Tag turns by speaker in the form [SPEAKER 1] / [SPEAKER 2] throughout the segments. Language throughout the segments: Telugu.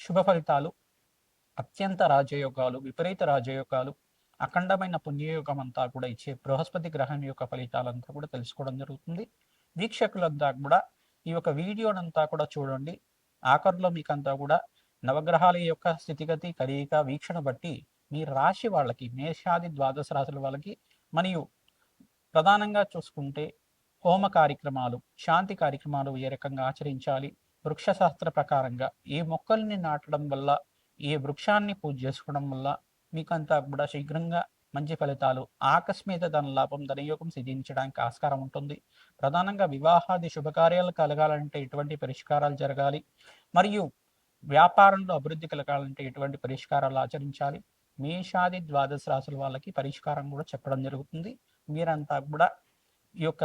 [SPEAKER 1] శుభ ఫలితాలు అత్యంత రాజయోగాలు విపరీత రాజయోగాలు అఖండమైన పుణ్యయోగం అంతా కూడా ఇచ్చే బృహస్పతి గ్రహం యొక్క ఫలితాలంతా కూడా తెలుసుకోవడం జరుగుతుంది. వీక్షకులంతా కూడా ఈ యొక్క వీడియోనంతా కూడా చూడండి. ఆఖరులో మీకంతా కూడా నవగ్రహాల యొక్క స్థితిగతి కలయిక వీక్షణ బట్టి మీ రాశి వాళ్ళకి మేషాది ద్వాదశ రాశుల వాళ్ళకి మరియు ప్రధానంగా చూసుకుంటే హోమ కార్యక్రమాలు శాంతి కార్యక్రమాలు ఏ రకంగా ఆచరించాలి వృక్షశాస్త్ర ప్రకారంగా ఏ మొక్కల్ని నాటడం వల్ల ఏ వృక్షాన్ని పూజ చేసుకోవడం వల్ల మీకంతా కూడా శీఘ్రంగా మంచి ఫలితాలు ఆకస్మిక ధన లాభం ధనయోగం సిద్ధించడానికి ఆస్కారం ఉంటుంది. ప్రధానంగా వివాహాది శుభకార్యాలు కలగాలంటే ఎటువంటి పరిష్కారాలు జరగాలి. మరియు వ్యాపారంలో అభివృద్ధి కలగాలంటే ఎటువంటి పరిష్కారాలు ఆచరించాలి. మేషాది ద్వాదశ రాశుల వాళ్ళకి పరిష్కారం కూడా చెప్పడం జరుగుతుంది. మీరంతా కూడా ఈ యొక్క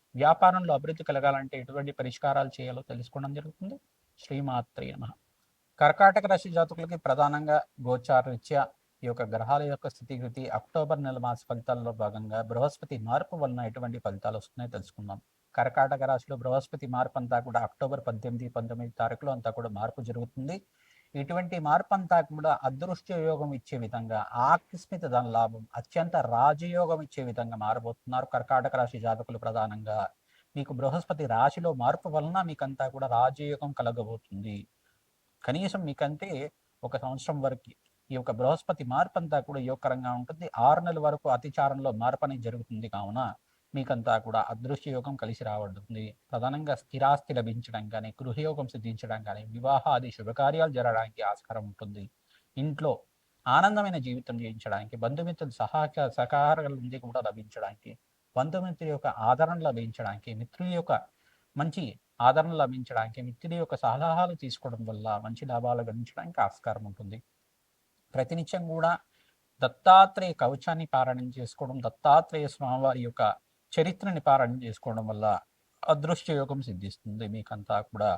[SPEAKER 1] వ్యాపారంలో అభివృద్ధి కలగాలంటే ఎటువంటి పరిష్కారాలు చేయాలో తెలుసుకోవడం జరుగుతుంది. శ్రీమాత్రి నమ. కర్కాటక రాశి జాతకులకి ప్రధానంగా గోచార రీత్యా ఈ యొక్క గ్రహాల యొక్క స్థితిగతి అక్టోబర్ నెల మాస ఫలితాల్లో భాగంగా బృహస్పతి మార్పు వలన ఎటువంటి ఫలితాలు వస్తున్నాయో తెలుసుకుందాం. కర్కాటక రాశిలో బృహస్పతి మార్పు అంతా కూడా అక్టోబర్ పద్దెనిమిది పంతొమ్మిది తారీఖులో అంతా కూడా మార్పు జరుగుతుంది. ఇటువంటి మార్పు అంతా కూడా అదృష్ట యోగం ఇచ్చే విధంగా ఆకస్మిక ధన లాభం అత్యంత రాజయోగం ఇచ్చే విధంగా మారబోతున్నారు కర్కాటక రాశి జాతకులు ప్రధానంగా. మీకు బృహస్పతి రాశిలో మార్పు వలన మీకంతా కూడా రాజయోగం కలగబోతుంది. కనీసం మీకంటే ఒక సంవత్సరం వరకు ఈ యొక్క బృహస్పతి మార్పు అంతా కూడా యోగకరంగా ఉంటుంది. ఆరు నెలల వరకు అతిచారంలో మార్పు అనేది జరుగుతుంది కావున మీకంతా కూడా అదృశ్య యోగం కలిసి రాబడుతుంది. ప్రధానంగా స్థిరాస్తి లభించడం కానీ గృహయోగం సిద్ధించడం కానీ వివాహాది శుభకార్యాలు జరగడానికి ఆస్కారం ఉంటుంది. ఇంట్లో ఆనందమైన జీవితం జీవించడానికి బంధుమిత్రుల సహాక సహకారాల నుండి కూడా లభించడానికి బంధుమిత్రుల యొక్క ఆదరణ లభించడానికి మిత్రుల యొక్క మంచి ఆదరణ లభించడానికి మిత్రుల యొక్క సలహాలు తీసుకోవడం వల్ల మంచి లాభాలు గణించడానికి ఆస్కారం ఉంటుంది. ప్రతినిత్యం కూడా దత్తాత్రేయ కవచాన్ని పారాయణం చేసుకోవడం దత్తాత్రేయ స్వామివారి యొక్క చరిత్రని పారాయణం చేసుకోవడం వల్ల అదృశ్య యోగం సిద్ధిస్తుంది. మీకంతా కూడా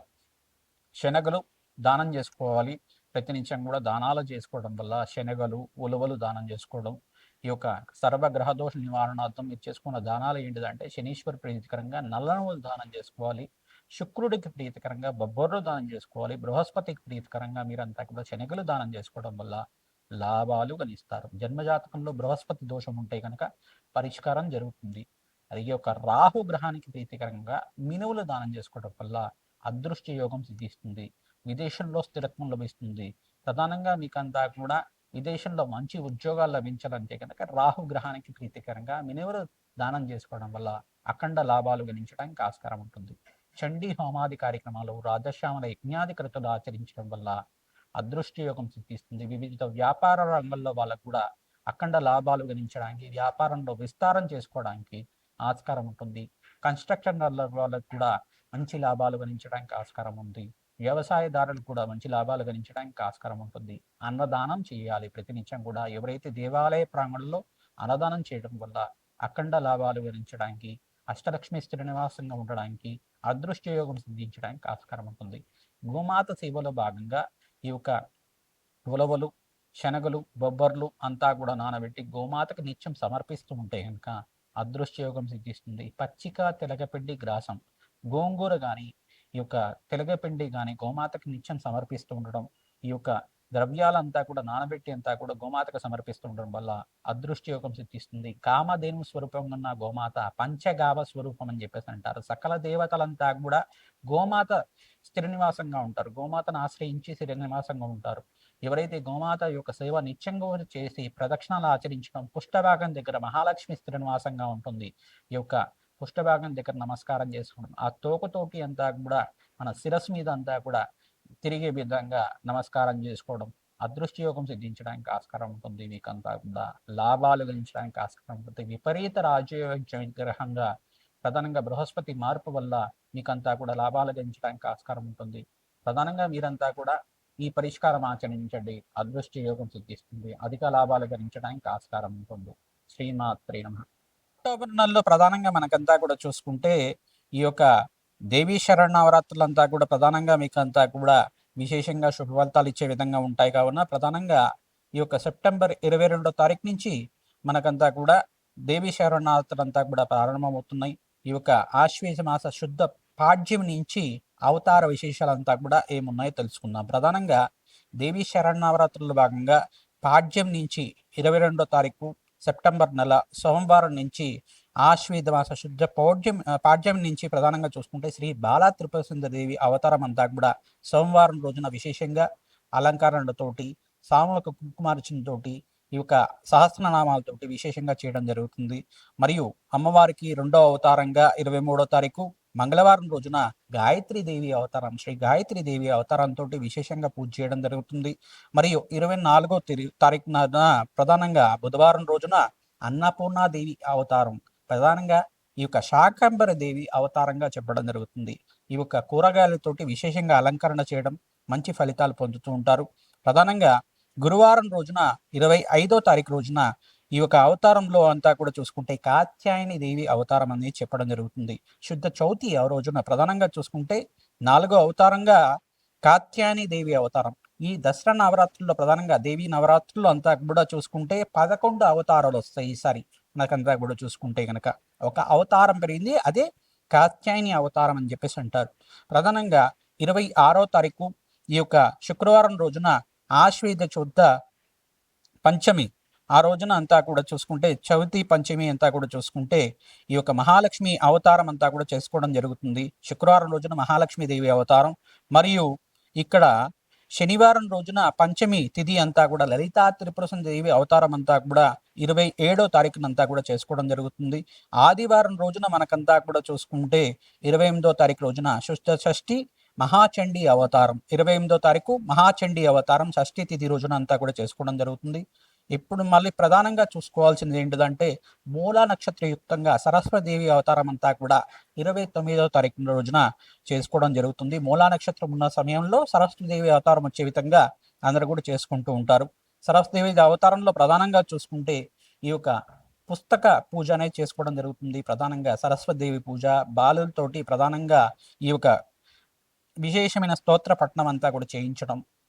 [SPEAKER 1] శనగలు దానం చేసుకోవాలి. ప్రతినిత్యం కూడా దానాలు చేసుకోవడం వల్ల శనగలు ఉలవలు దానం చేసుకోవడం ఈ యొక్క సర్వగ్రహ దోష నివారణార్థం మీరు చేసుకున్న దానాలు ఏంటిదంటే శనీశ్వర ప్రీతికరంగా నల్లనువులు దానం చేసుకోవాలి. శుక్రుడికి ప్రీతికరంగా బొబ్బర్రు దానం చేసుకోవాలి. బృహస్పతికి ప్రీతికరంగా మీరంతా కూడా శనగలు దానం చేసుకోవడం వల్ల లాభాలు గణిస్తారు. జన్మజాతకంలో బృహస్పతి దోషం ఉంటే కనుక పరిష్కారం జరుగుతుంది. అది ఒక యొక్క రాహు గ్రహానికి ప్రీతికరంగా మినువులు దానం చేసుకోవడం వల్ల అదృష్ట యోగం సిద్ధిస్తుంది. విదేశంలో స్థిరత్వం లభిస్తుంది. ప్రధానంగా మీకు అంతా కూడా విదేశంలో మంచి ఉద్యోగాలు లభించాలంటే కనుక రాహు గ్రహానికి ప్రీతికరంగా మినువులు దానం చేసుకోవడం వల్ల అఖండ లాభాలు గణించడానికి ఆస్కారం ఉంటుంది. చండీ హోమాది కార్యక్రమాలు రాజశ్యామల యజ్ఞాది కృతులు ఆచరించడం వల్ల అదృష్ట యోగం సిద్ధిస్తుంది. వివిధ వ్యాపార రంగంలో వాళ్ళకు కూడా అఖండ లాభాలు గణించడానికి వ్యాపారంలో విస్తారం చేసుకోవడానికి ఆస్కారం ఉంటుంది. కన్స్ట్రక్షన్ వాళ్ళకు కూడా మంచి లాభాలు గణించడానికి ఆస్కారం ఉంది. వ్యవసాయదారులకు కూడా మంచి లాభాలు గణించడానికి ఆస్కారం ఉంటుంది. అన్నదానం చేయాలి. ప్రతినిత్యం కూడా ఎవరైతే దేవాలయ ప్రాంగణంలో అన్నదానం చేయడం వల్ల అఖండ లాభాలు గణించడానికి అష్టలక్ష్మి శ్రీనివాసంగా ఉండడానికి అదృష్ట యోగం సిద్ధించడానికి ఆస్కారం ఉంటుంది. గోమాత సేవలో భాగంగా ఈ యొక్క ఉలవలు శనగలు బొబ్బర్లు అంతా కూడా నానబెట్టి గోమాతకు నిత్యం సమర్పిస్తూ ఉంటే కనుక అదృష్టయోగం సిద్ధిస్తుంది. పచ్చిక తెలగపిండి గ్రాసం. గోంగూర కానీ ఈ యొక్క తెలగపిండి కానీ గోమాతకి నిత్యం సమర్పిస్తూ ఉండడం ఈ యొక్క ద్రవ్యాలంతా కూడా నానబెట్టి అంతా కూడా గోమాతకు సమర్పిస్తూ ఉండడం వల్ల అదృష్టయోగం సిద్ధిస్తుంది. కామధేను స్వరూపం ఉన్న గోమాత పంచగావ స్వరూపం అని చెప్పేసి అంటారు. సకల దేవతలంతా కూడా గోమాత స్థిర నివాసంగా ఉంటారు. గోమాతను ఆశ్రయించి స్థిర నివాసంగా ఉంటారు. ఎవరైతే గోమాత యొక్క సేవ నిత్యంగా చేసి ప్రదక్షిణాలు ఆచరించడం పుష్టభాగం దగ్గర మహాలక్ష్మి శ్రీనివాసంగా ఉంటుంది. ఈ యొక్క పుష్టభాగం దగ్గర నమస్కారం చేసుకోవడం ఆ తోకతోకి అంతా కూడా మన శిరస్సు మీద అంతా కూడా తిరిగే విధంగా నమస్కారం చేసుకోవడం అదృష్ట యోగం సిద్ధించడానికి ఆస్కారం ఉంటుంది. మీకంతా కూడా లాభాలు గెలించడానికి ఆస్కారం ఉంటుంది. విపరీత రాజయోగ విగ్రహంగా ప్రధానంగా బృహస్పతి మార్పు వల్ల మీకంతా కూడా లాభాలు గెలించడానికి ఆస్కారం ఉంటుంది. ప్రధానంగా మీరంతా కూడా ఈ పరిష్కారం ఆచరించండి. అదృష్ట యోగం సిద్ధిస్తుంది. అధిక లాభాలు గరించడానికి ఆస్కారం ఉంటుంది. శ్రీమాత్రి నమ. అక్టోబర్ నెలలో ప్రధానంగా మనకంతా కూడా చూసుకుంటే ఈ యొక్క దేవీ శరణవరాత్రులంతా కూడా ప్రధానంగా మీకు అంతా కూడా విశేషంగా శుభఫలితాలు ఇచ్చే విధంగా ఉంటాయి. కావున ప్రధానంగా ఈ యొక్క సెప్టెంబర్ ఇరవై రెండో తారీఖు నుంచి మనకంతా కూడా దేవీ శరణవరాత్రులంతా కూడా ప్రారంభమవుతున్నాయి. ఈ యొక్క ఆశ్వేజ మాస శుద్ధ పాడ్యం నుంచి అవతార విశేషాలంతా కూడా ఏమున్నాయో తెలుసుకుందాం. ప్రధానంగా దేవీ శరణవరాత్రుల భాగంగా పాడ్యం నుంచి ఇరవై రెండో తారీఖు సెప్టెంబర్ నెల సోమవారం నుంచి ఆశ్వేద మాస శుద్ధ పౌడ్యం పాడ్యం నుంచి ప్రధానంగా చూసుకుంటే శ్రీ బాలా త్రిపుర దేవి అవతారం అంతా కూడా సోమవారం రోజున విశేషంగా అలంకరణలతోటి సామూహిక కుంకుమార్చనతోటి ఈ యొక్క సహస్రనామాలతోటి విశేషంగా చేయడం జరుగుతుంది. మరియు అమ్మవారికి రెండో అవతారంగా ఇరవై మూడో తారీఖు మంగళవారం రోజున గాయత్రి దేవి అవతారం శ్రీ గాయత్రి దేవి అవతారంతో విశేషంగా పూజ చేయడం జరుగుతుంది. మరియు ఇరవై నాలుగో తారీఖున ప్రధానంగా బుధవారం రోజున అన్నపూర్ణాదేవి అవతారం ప్రధానంగా ఈ యొక్క శాకంబర దేవి అవతారంగా చెప్పడం జరుగుతుంది. ఈ యొక్క కూరగాయలతోటి విశేషంగా అలంకరణ చేయడం మంచి ఫలితాలు పొందుతూ ఉంటారు. ప్రధానంగా గురువారం రోజున ఇరవై ఐదో తారీఖు రోజున ఈ యొక్క అవతారంలో అంతా కూడా చూసుకుంటే కాత్యాయని దేవి అవతారం అనేది చెప్పడం జరుగుతుంది. శుద్ధ చౌతి ఆ రోజున ప్రధానంగా చూసుకుంటే నాలుగో అవతారంగా కాత్యాయని దేవి అవతారం. ఈ దసరా నవరాత్రుల్లో ప్రధానంగా దేవి నవరాత్రులు అంతా కూడా చూసుకుంటే పదకొండు అవతారాలు వస్తాయి ఈసారి. మనకంతా కూడా చూసుకుంటే కనుక ఒక అవతారం పెరిగింది అదే కాత్యాయని అవతారం అని చెప్పేసి అంటారు. ప్రధానంగా ఇరవై ఆరో తారీఖు ఈ యొక్క శుక్రవారం రోజున ఆశ్వేద శుద్ధ పంచమి ఆ రోజున అంతా కూడా చూసుకుంటే చవితి పంచమి అంతా కూడా చూసుకుంటే ఈ యొక్క మహాలక్ష్మి అవతారం అంతా కూడా చేసుకోవడం జరుగుతుంది. శుక్రవారం రోజున మహాలక్ష్మి దేవి అవతారం. మరియు ఇక్కడ శనివారం రోజున పంచమి తిథి అంతా కూడా లలితా త్రిపుర దేవి అవతారం అంతా కూడా ఇరవై ఏడో తారీఖునంతా కూడా చేసుకోవడం జరుగుతుంది. ఆదివారం రోజున మనకంతా కూడా చూసుకుంటే ఇరవై ఎనిమిదో తారీఖు రోజున శుద్ధ షష్ఠి మహాచండీ అవతారం. ఇరవై ఎనిమిదో తారీఖు మహాచండీ అవతారం షష్ఠి తిథి రోజున అంతా కూడా చేసుకోవడం జరుగుతుంది. ఇప్పుడు మళ్ళీ ప్రధానంగా చూసుకోవాల్సింది ఏంటిదంటే మూలా నక్షత్రయుక్తంగా సరస్వదేవి అవతారం అంతా కూడా ఇరవై తొమ్మిదవ తారీఖు రోజున చేసుకోవడం జరుగుతుంది. మూలా నక్షత్రం ఉన్న సమయంలో సరస్వదేవి అవతారం వచ్చే విధంగా అందరూ కూడా చేసుకుంటూ ఉంటారు. సరస్వదేవి అవతారంలో ప్రధానంగా చూసుకుంటే ఈ యొక్క పుస్తక పూజ అనేది చేసుకోవడం జరుగుతుంది. ప్రధానంగా సరస్వదేవి పూజ బాలులతోటి ప్రధానంగా ఈ యొక్క విశేషమైన స్తోత్ర పట్టణం అంతా కూడా చేయించడం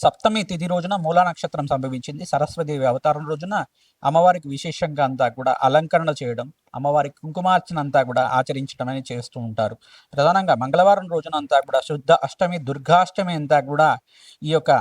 [SPEAKER 1] సప్తమి తిథి రోజున మూలా నక్షత్రం సంభవించింది. సరస్వదేవి అవతారం రోజున అమ్మవారికి విశేషంగా అంతా కూడా అలంకరణ చేయడం అమ్మవారికి కుంకుమార్చన అంతా కూడా ఆచరించడం అని చేస్తూ ఉంటారు. ప్రధానంగా మంగళవారం రోజున అంతా కూడా శుద్ధ అష్టమి దుర్గాష్టమి అంతా కూడా ఈ యొక్క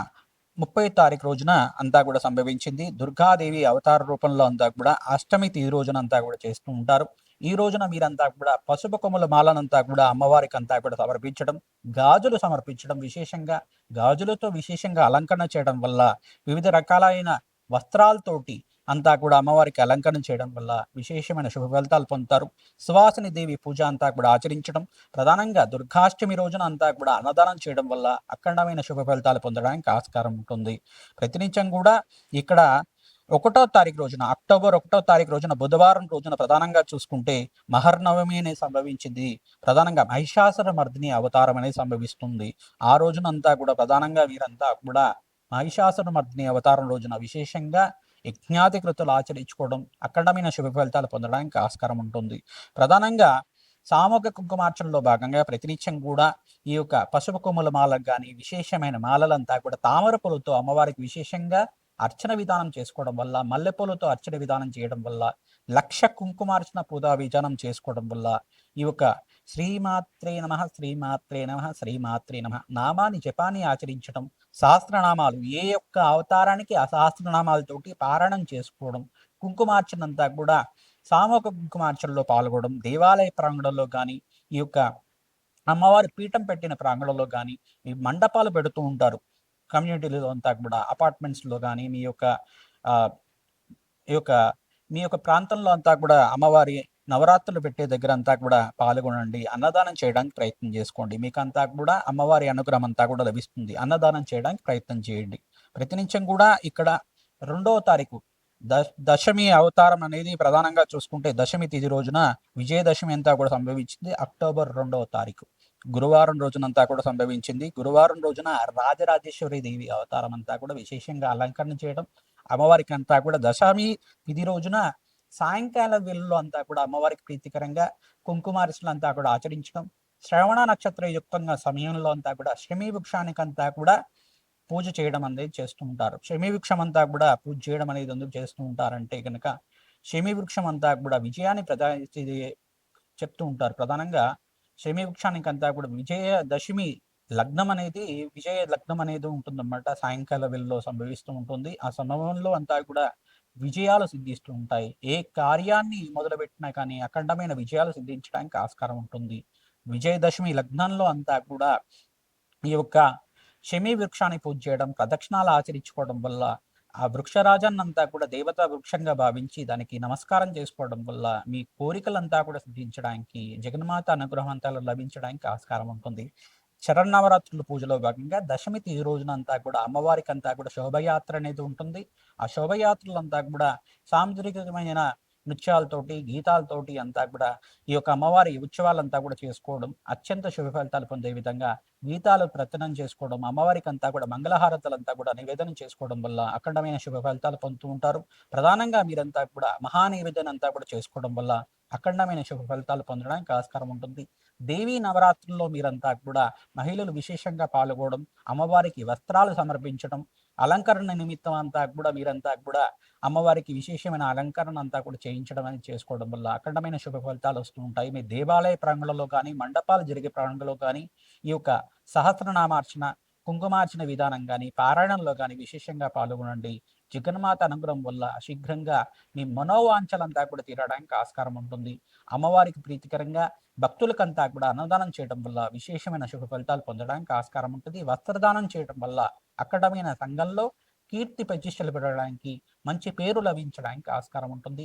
[SPEAKER 1] ముప్పై తారీఖు రోజున అంతా కూడా సంభవించింది. దుర్గాదేవి అవతార రూపంలో అంతా కూడా అష్టమి తిథి రోజున అంతా కూడా చేస్తూ ఉంటారు. ఈ రోజున మీరంతా కూడా పసుపు కొమ్మల మాలనంతా కూడా అమ్మవారికి అంతా కూడా సమర్పించడం గాజులు సమర్పించడం విశేషంగా గాజులతో విశేషంగా అలంకరణ చేయడం వల్ల వివిధ రకాలైన వస్త్రాలతోటి అంతా కూడా అమ్మవారికి అలంకరణ చేయడం వల్ల విశేషమైన శుభ ఫలితాలు పొందుతారు. సువాసిని దేవి పూజ అంతా కూడా ఆచరించడం ప్రధానంగా దుర్గాష్టమి రోజున అంతా కూడా అన్నదానం చేయడం వల్ల అఖండమైన శుభ ఫలితాలు పొందడానికి ఆస్కారం ఉంటుంది. ప్రతినిత్యం కూడా ఇక్కడ ఒకటో తారీఖు రోజున అక్టోబర్ ఒకటో తారీఖు రోజున బుధవారం రోజున ప్రధానంగా చూసుకుంటే మహర్నవమి అనే సంభవించింది. ప్రధానంగా మహిషాసుర మర్దిని అవతారం అనేది సంభవిస్తుంది. ఆ రోజునంతా కూడా ప్రధానంగా వీరంతా కూడా మహిషాసుర మర్దిని అవతారం రోజున విశేషంగా యజ్ఞాధికృతులు ఆచరించుకోవడం అఖండమైన శుభ ఫలితాలు పొందడానికి ఆస్కారం ఉంటుంది. ప్రధానంగా సామూహిక కుంకుమార్చనలో భాగంగా ప్రతినిత్యం కూడా ఈ యొక్క పసుపు కొమ్ముల మాలకు కానీ విశేషమైన మాలలంతా కూడా తామర పూలతో అమ్మవారికి విశేషంగా అర్చన విధానం చేసుకోవడం వల్ల మల్లెపూలతో అర్చన విధానం చేయడం వల్ల లక్ష కుంకుమార్చన పూజా విధానం చేసుకోవడం వల్ల ఈ యొక్క శ్రీమాత్రే నమ శ్రీమాత్రే నమ శ్రీమాత్రే నమ నామాన్ని జపాన్ని ఆచరించడం సహస్రనామాలు ఏ యొక్క అవతారానికి ఆ సహస్రనామాలతోటి పారాయణం చేసుకోవడం కుంకుమార్చనంతా కూడా సామూహిక కుంకుమార్చనలో పాల్గొనడం దేవాలయ ప్రాంగణంలో కానీ ఈ యొక్క అమ్మవారి పీఠం పెట్టిన ప్రాంగణంలో కానీ ఈ మండపాలు పెడుతూ ఉంటారు. కమ్యూనిటీలో అంతా కూడా. అపార్ట్మెంట్స్లో కానీ మీ యొక్క ఈ యొక్క మీ యొక్క ప్రాంతంలో అంతా కూడా అమ్మవారి నవరాత్రులు పెట్టే దగ్గర అంతా కూడా పాల్గొనండి. అన్నదానం చేయడానికి ప్రయత్నం చేసుకోండి. మీకు అంతా కూడా అమ్మవారి అనుగ్రహం అంతా కూడా లభిస్తుంది. అన్నదానం చేయడానికి ప్రయత్నం చేయండి. ప్రతినిత్యం కూడా ఇక్కడ రెండవ తారీఖు దశమి అవతారం అనేది ప్రధానంగా చూసుకుంటే దశమి తిథి రోజున విజయదశమి అంతా కూడా సంభవించింది అక్టోబర్ రెండవ తారీఖు. గురువారం రోజునంతా కూడా సంభవించింది. గురువారం రోజున రాజరాజేశ్వరి దేవి అవతారం అంతా కూడా విశేషంగా అలంకరణ చేయడం అమ్మవారికి అంతా కూడా దశమి ఇది రోజున సాయంకాల వేళలో అంతా కూడా అమ్మవారికి ప్రీతికరంగా కుంకుమారిసులు అంతా కూడా ఆచరించడం శ్రవణ నక్షత్ర యుక్తంగా సమయంలో అంతా కూడా శమీ వృక్షానికి అంతా కూడా పూజ చేయడం అనేది చేస్తూ ఉంటారు. శమీ వృక్షం అంతా కూడా పూజ చేయడం అనేది ఎందుకు చేస్తూ ఉంటారంటే కనుక శమీ వృక్షం అంతా కూడా విజయాన్ని ప్రధాన చెప్తూ ఉంటారు. ప్రధానంగా శమీ వృక్షానికి అంతా కూడా విజయ దశమి లగ్నం అనేది విజయ లగ్నం అనేది ఉంటుందన్నమాట. సాయంకాల వేళలో సంభవిస్తూ ఉంటుంది. ఆ సమయంలో అంతా కూడా విజయాలు సిద్ధిస్తూ ఉంటాయి. ఏ కార్యాన్ని మొదలుపెట్టినా కానీ అఖండమైన విజయాలు సిద్ధించడానికి ఆస్కారం ఉంటుంది. విజయదశమి లగ్నంలో అంతా కూడా ఈ యొక్క శమీ వృక్షాన్ని పూజ చేయడం ప్రదక్షిణాలు ఆచరించుకోవడం వల్ల ఆ వృక్షరాజన్నంతా కూడా దేవతా వృక్షంగా భావించి దానికి నమస్కారం చేసుకోవడం వల్ల మీ కోరికలంతా కూడా సిద్ధించడానికి జగన్మాత అనుగ్రహం అంతా లభించడానికి ఆస్కారం ఉంటుంది. శరన్నవరాత్రుల పూజలో భాగంగా దశమి తేదీ రోజునంతా కూడా అమ్మవారికి అంతా కూడా శోభయాత్ర అనేది ఉంటుంది. ఆ శోభయాత్రలంతా కూడా సాంస్కృతికమైన నృత్యాలతోటి గీతాలతోటి అంతా కూడా ఈ యొక్క అమ్మవారి ఉత్సవాలంతా కూడా చేసుకోవడం అత్యంత శుభ ఫలితాలు పొందే విధంగా గీతాలు ప్రతనం చేసుకోవడం అమ్మవారికి అంతా కూడా మంగళహారతలంతా కూడా నివేదన చేసుకోవడం వల్ల అఖండమైన శుభ ఫలితాలు పొందుతూ ఉంటారు. ప్రధానంగా మీరంతా కూడా మహానివేదన అంతా కూడా చేసుకోవడం వల్ల అఖండమైన శుభ ఫలితాలు పొందడానికి ఆస్కారం ఉంటుంది. దేవీ నవరాత్రుల్లో మీరంతా కూడా మహిళలు విశేషంగా పాల్గొనడం అమ్మవారికి వస్త్రాలు సమర్పించడం అలంకరణ నిమిత్తం అంతా కూడా మీరంతా కూడా అమ్మవారికి విశేషమైన అలంకరణ అంతా కూడా చేయించడం అనేది చేసుకోవడం వల్ల అఖండమైన శుభ ఫలితాలు వస్తూ ఉంటాయి. మీ దేవాలయ ప్రాంగణంలో కానీ మండపాలు జరిగే ప్రాంగణంలో కానీ ఈ యొక్క సహస్రనామార్చన కుంకుమార్చన విధానం కానీ పారాయణంలో కానీ విశేషంగా పాల్గొనండి. జగన్మాత అనుగ్రహం వల్ల శీఘ్రంగా మీ మనోవాంఛలంతా కూడా తీరడానికి ఆస్కారం ఉంటుంది. అమ్మవారికి ప్రీతికరంగా భక్తులకంతా కూడా అన్నదానం చేయడం వల్ల విశేషమైన శుభ ఫలితాలు పొందడానికి ఆస్కారం ఉంటుంది. వస్త్రదానం చేయడం వల్ల అక్కడమైన సంఘంలో కీర్తి ప్రతిష్టలు పెట్టడానికి మంచి పేరు లభించడానికి ఆస్కారం ఉంటుంది.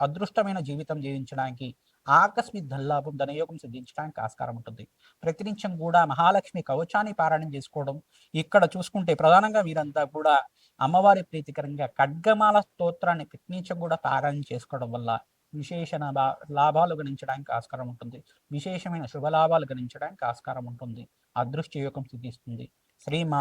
[SPEAKER 1] అదృష్టమైన జీవితం జీవించడానికి ఆకస్మిక ధనలాభం ధనయోగం సిద్ధించడానికి ఆస్కారం ఉంటుంది. ప్రతినిత్యం కూడా మహాలక్ష్మి కవచాన్ని పారాయణం చేసుకోవడం ఇక్కడ చూసుకుంటే ప్రధానంగా వీరంతా కూడా అమ్మవారి ప్రీతికరంగా ఖడ్గమాల స్తోత్రాన్ని ప్రతినిత్యం కూడా పారాయణం చేసుకోవడం వల్ల విశేష లాభాలు గణించడానికి ఆస్కారం ఉంటుంది. విశేషమైన శుభ లాభాలు గణించడానికి ఆస్కారం ఉంటుంది. అదృష్ట యోగం సిద్ధిస్తుంది శ్రీమా